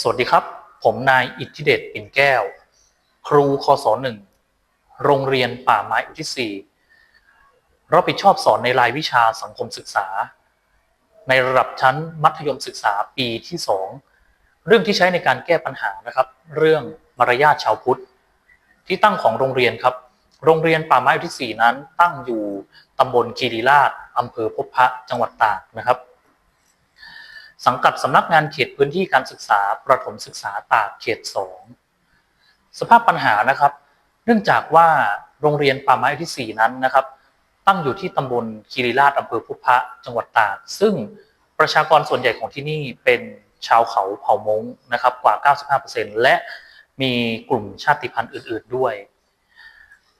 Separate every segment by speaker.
Speaker 1: สวัสดีครับ ผมนายอิทธิเดชปิ่นแก้ว ครูคศหนึ่งโรงเรียนป่าไม้อุทิศสี่รับผิดชอบสอนในรายวิชาสังคมศึกษา ในระดับชั้นมัธยมศึกษาปีที่สองเรื่องที่ใช้ในการแก้ปัญหานะครับ เรื่องมารยาทชาวพุทธ ที่ตั้งของโรงเรียนครับ โรงเรียนป่าไม้อุทิศสี่นั้นตั้งอยู่ตำบลคีรีราชอำเภอพบพระจังหวัดตากนะครับ สังกัดสำนักงานเขตพื้นที่การศึกษาประถมศึกษาตากเขต2สภาพปัญหานะครับ เนื่องจากว่าโรงเรียนป่าไม้ที่ 4 นั้นนะครับ ตั้งอยู่ที่ตำบลคีรีราชอำเภอพุพะจังหวัดตาก ซึ่งประชากรส่วนใหญ่ของที่นี่เป็นชาวเขาเผ่ามงนะครับกว่า 95%และมีกลุ่มชาติพันธุ์อื่น ๆด้วย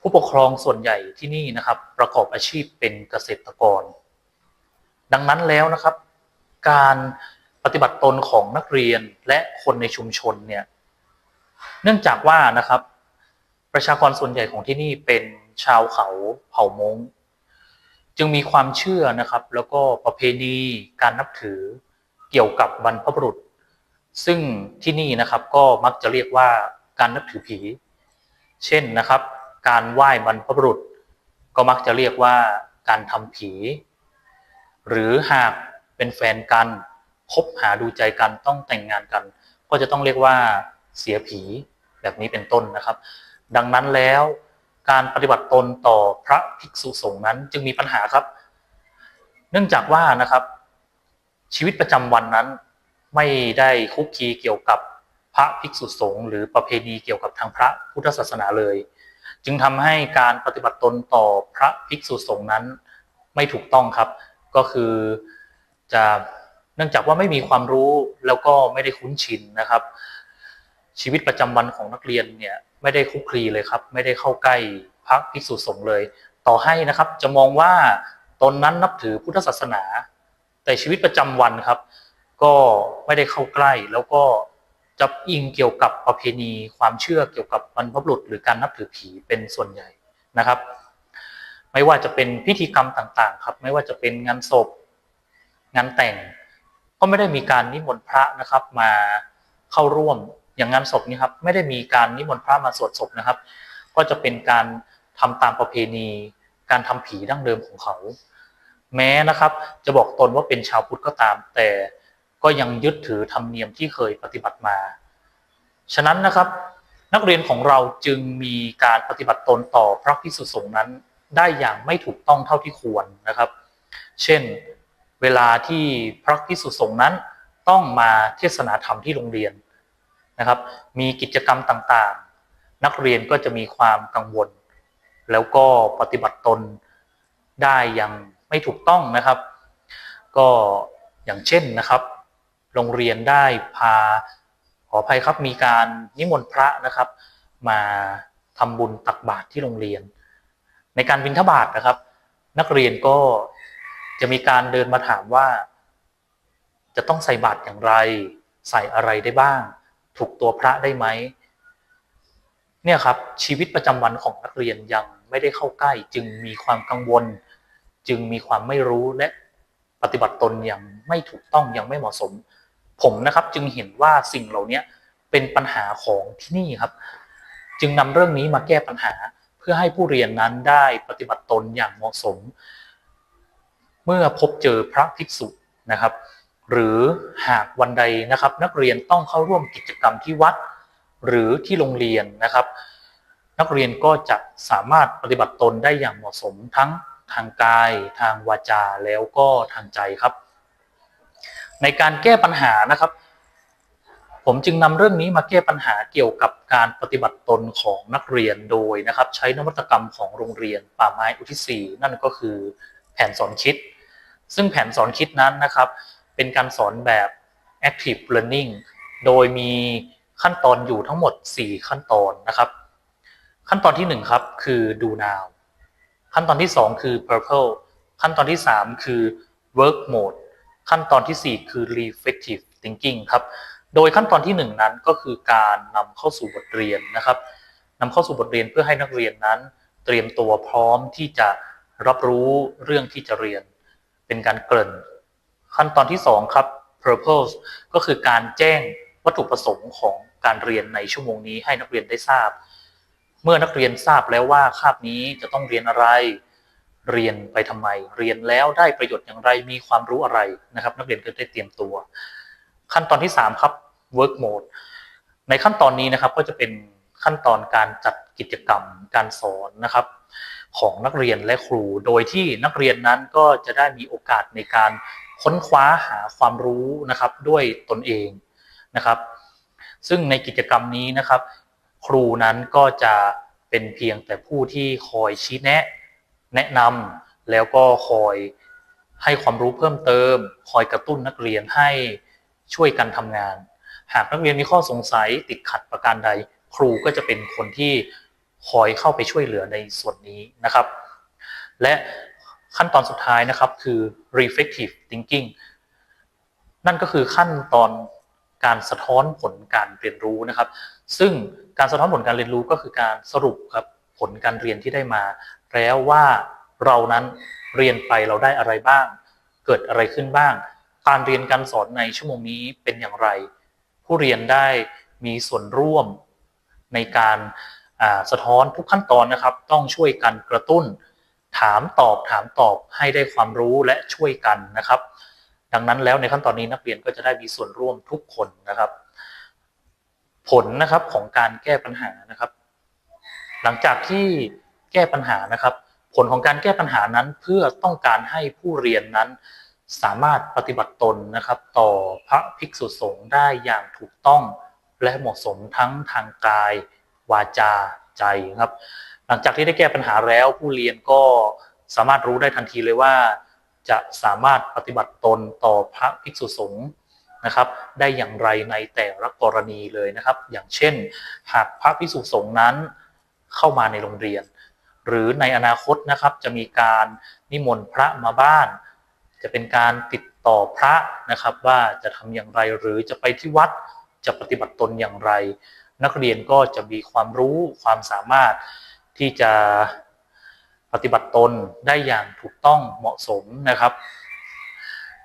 Speaker 1: ผู้ปกครองส่วนใหญ่ที่นี่นะครับ ประกอบอาชีพเป็นเกษตรกร ดังนั้นแล้วนะครับ การปฏิบัติตนของนักเรียนและคนในชุมชนเนี่ยเนื่องจากว่านะครับ ประชากรส่วนใหญ่ของที่นี่เป็นชาวเขาเผ่ามงจึงมีความเชื่อนะครับ แล้วก็ประเพณีการนับถือเกี่ยวกับบรรพบุรุษ ซึ่งที่นี่นะครับก็มักจะเรียกว่าการนับถือผี เช่นนะครับ การไหว้บรรพบุรุษ ก็มักจะเรียกว่าการทำผี หรือหาก เป็นแฟนกันคบหาดูใจกันต้องแต่งงานกัน ก็จะต้องเรียกว่าเสียผีแบบนี้เป็นต้นนะครับ ดังนั้นแล้วการปฏิบัติตนต่อพระภิกษุสงฆ์นั้นจึงมีปัญหาครับ เนื่องจากว่านะครับ ชีวิตประจำวันนั้นไม่ได้คุกคีเกี่ยวกับพระภิกษุสงฆ์หรือประเพณีเกี่ยวกับทางพระพุทธศาสนาเลย จึงทำให้การปฏิบัติตนต่อพระภิกษุสงฆ์นั้นไม่ถูกต้องครับ ก็คือ จะเนื่องจากว่าไม่มีความรู้แล้วก็ไม่ได้คุ้นชินนะครับ ชีวิตประจำวันของนักเรียนเนี่ยไม่ได้คุกคลีเลยครับ ไม่ได้เข้าใกล้พระภิกษุสงฆ์เลย ต่อให้นะครับจะมองว่าตนนั้นนับถือพุทธศาสนา แต่ชีวิตประจำวันครับ ก็ไม่ได้เข้าใกล้แล้วก็จะอิงเกี่ยวกับประเพณีความเชื่อเกี่ยวกับบรรพบุรุษหรือการนับถือผีเป็นส่วนใหญ่นะครับ ไม่ว่าจะเป็นพิธีกรรมต่างๆ ครับ ไม่ว่าจะเป็นงานศพ งานแต่ง ก็ไม่ได้มีการนิมนต์พระนะครับมาเข้าร่วมอย่างงานศพนี่ครับไม่ได้มีการนิมนต์พระมาสวดศพนะครับ ก็จะเป็นการทำตามประเพณี การทำผีดั้งเดิมของเขา แม้นะครับจะบอกตนว่าเป็นชาวพุทธก็ตาม แต่ก็ยังยึดถือธรรมเนียมที่เคยปฏิบัติมา ฉะนั้นนะครับ นักเรียนของเราจึงมีการปฏิบัติตนต่อพระภิกษุสงฆ์นั้นได้อย่างไม่ถูกต้องเท่าที่ควรนะครับ เช่น เวลาที่พระภิกษุสงฆ์นั้นต้องมาเทศนาธรรมที่โรงเรียนนะครับ มีกิจกรรมต่างๆ นักเรียนก็จะมีความกังวล แล้วก็ปฏิบัติตนได้อย่างไม่ถูกต้องนะครับ ก็อย่างเช่นนะครับ โรงเรียนได้พาขออภัยครับมีการนิมนต์พระนะครับ มาทำบุญตักบาตรที่โรงเรียน ในการบิณฑบาตนะครับ นักเรียนก็ จะมีการเดินมาถามว่า จะต้องใส่บาตรอย่างไร ใส่อะไรได้บ้าง ถูกตัวพระได้ไหมเนี่ยครับชีวิตประจำวันของนักเรียนยังไม่ได้เข้าใกล้ จึงมีความกังวล จึงมีความไม่รู้และปฏิบัติตนอย่างไม่ถูกต้องยังไม่เหมาะสม ผมนะครับจึงเห็นว่าสิ่งเหล่านี้เป็นปัญหาของที่นี่ครับ จึงนำเรื่องนี้มาแก้ปัญหาเพื่อให้ผู้เรียนนั้นได้ปฏิบัติตนอย่างเหมาะสม เมื่อพบเจอพระภิกษุนะครับ หรือหากวันใดนะครับ นักเรียนต้องเข้าร่วมกิจกรรมที่วัด หรือที่โรงเรียนนะครับ นักเรียนก็จะสามารถปฏิบัติตนได้อย่างเหมาะสมทั้งทางกาย ทางวาจาแล้วก็ทางใจครับ ในการแก้ปัญหานะครับ ผมจึงนำเรื่องนี้มาแก้ปัญหาเกี่ยวกับการปฏิบัติตนของนักเรียนโดยนะครับ ใช้นวัตกรรมของโรงเรียนป่าไม้อุทิศสีนั่นก็คือแผนสอนคิด ซึ่งแผนสอนคิดนั้นนะครับ เป็นการสอนแบบ active learning โดยมีขั้นตอนอยู่ทั้งหมด 4 ขั้นตอนนะครับ ขั้นตอนที่ 1 ครับคือ do now ขั้นตอนที่ 2 คือ purple ขั้นตอนที่ 3 คือ work mode ขั้นตอนที่ 4 คือ reflective thinking ครับ โดยขั้นตอนที่ 1 นั้นก็คือการนำเข้าสู่บทเรียนนะครับนำเข้าสู่บทเรียนเพื่อให้นักเรียนนั้น เตรียมตัวพร้อมที่จะรับรู้เรื่องที่จะเรียน เป็นการเกริ่น ขั้นตอนที่ 2 ครับ purpose ก็คือการแจ้งวัตถุประสงค์ของการเรียนในชั่วโมงนี้ให้นักเรียนได้ทราบ เมื่อนักเรียนทราบแล้วว่าคาบนี้จะต้องเรียนอะไร เรียนไปทำไม เรียนแล้วได้ประโยชน์อย่างไร มีความรู้อะไรนะครับ นักเรียนก็ได้เตรียมตัว ขั้นตอนที่ 3 ครับ work mode ในขั้นตอนนี้นะครับก็จะเป็นขั้นตอนการจัดกิจกรรมการสอนนะครับ ของนักเรียนและครู โดยที่นักเรียนนั้นก็จะได้มีโอกาสในการค้นคว้าหาความรู้นะครับด้วยตนเองนะครับ ซึ่งในกิจกรรมนี้นะครับ ครูนั้นก็จะเป็นเพียงแต่ผู้ที่คอยชี้แนะ แนะนำแล้วก็คอยให้ความรู้เพิ่มเติม คอยกระตุ้นนักเรียนให้ช่วยกันทำงาน หากนักเรียนมีข้อสงสัยติดขัดประการใด ครูก็จะเป็นคนที่ คอยเข้าไปช่วยเหลือในส่วนนี้นะครับ และขั้นตอนสุดท้ายนะครับคือ reflective thinking นั่นก็คือขั้นตอนการสะท้อนผลการเรียนรู้นะครับ ซึ่งการสะท้อนผลการเรียนรู้ก็คือการสรุปครับผลการเรียนที่ได้มา แล้วว่าเรานั้นเรียนไปเราได้อะไรบ้าง เกิดอะไรขึ้นบ้าง การเรียนการสอนในชั่วโมงนี้เป็นอย่างไร ผู้เรียนได้มีส่วนร่วมในการ สะท้อนทุกขั้นตอนนะครับ ต้องช่วยกันกระตุ้น ถามตอบถามตอบให้ได้ความรู้และช่วยกันนะครับ ดังนั้นแล้วในขั้นตอนนี้นักเรียนก็จะได้มีส่วนร่วมทุกคนนะครับ ผลนะครับของการแก้ปัญหานะครับ หลังจากที่แก้ปัญหานะครับ ผลของการแก้ปัญหานั้นเพื่อต้องการให้ผู้เรียนนั้นสามารถปฏิบัติตนนะครับ ต่อพระภิกษุสงฆ์ได้อย่างถูกต้องและเหมาะสมทั้งทางกาย วาจาใจครับ หลังจากที่ได้แก้ปัญหาแล้วผู้เรียนก็สามารถรู้ได้ทันทีเลยว่า จะสามารถปฏิบัติตนต่อพระภิกษุสงฆ์นะครับ ได้อย่างไรในแต่ละกรณีเลยนะครับ อย่างเช่น หากพระภิกษุสงฆ์นั้นเข้ามาในโรงเรียน หรือในอนาคตนะครับจะมีการนิมนต์พระมาบ้าน จะเป็นการติดต่อพระนะครับว่าจะทำอย่างไรหรือจะไปที่วัดจะปฏิบัติตนอย่างไร นักเรียนก็จะมีความรู้ความสามารถที่จะปฏิบัติตนได้อย่างถูกต้องเหมาะสมนะครับ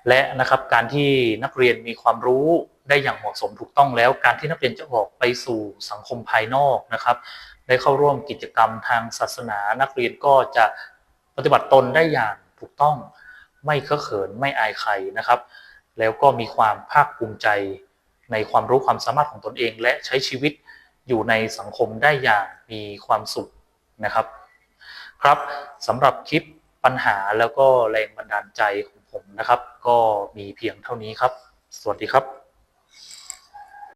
Speaker 1: และนะครับการที่นักเรียนมีความรู้ได้อย่างเหมาะสมถูกต้องแล้ว การที่นักเรียนจะออกไปสู่สังคมภายนอกนะครับ ได้เข้าร่วมกิจกรรมทางศาสนา นักเรียนก็จะปฏิบัติตนได้อย่างถูกต้อง ไม่เคอะเขินไม่อายใครนะครับ แล้วก็มีความภาคภูมิใจ ในความรู้ความสามารถของตนเอง และใช้ชีวิตอยู่ในสังคมได้อย่างมีความสุขนะครับ ครับสำหรับคลิปปัญหาแล้วก็แรงบันดาลใจของผมนะครับ ก็มีเพียงเท่านี้ครับ สวัสดีครับ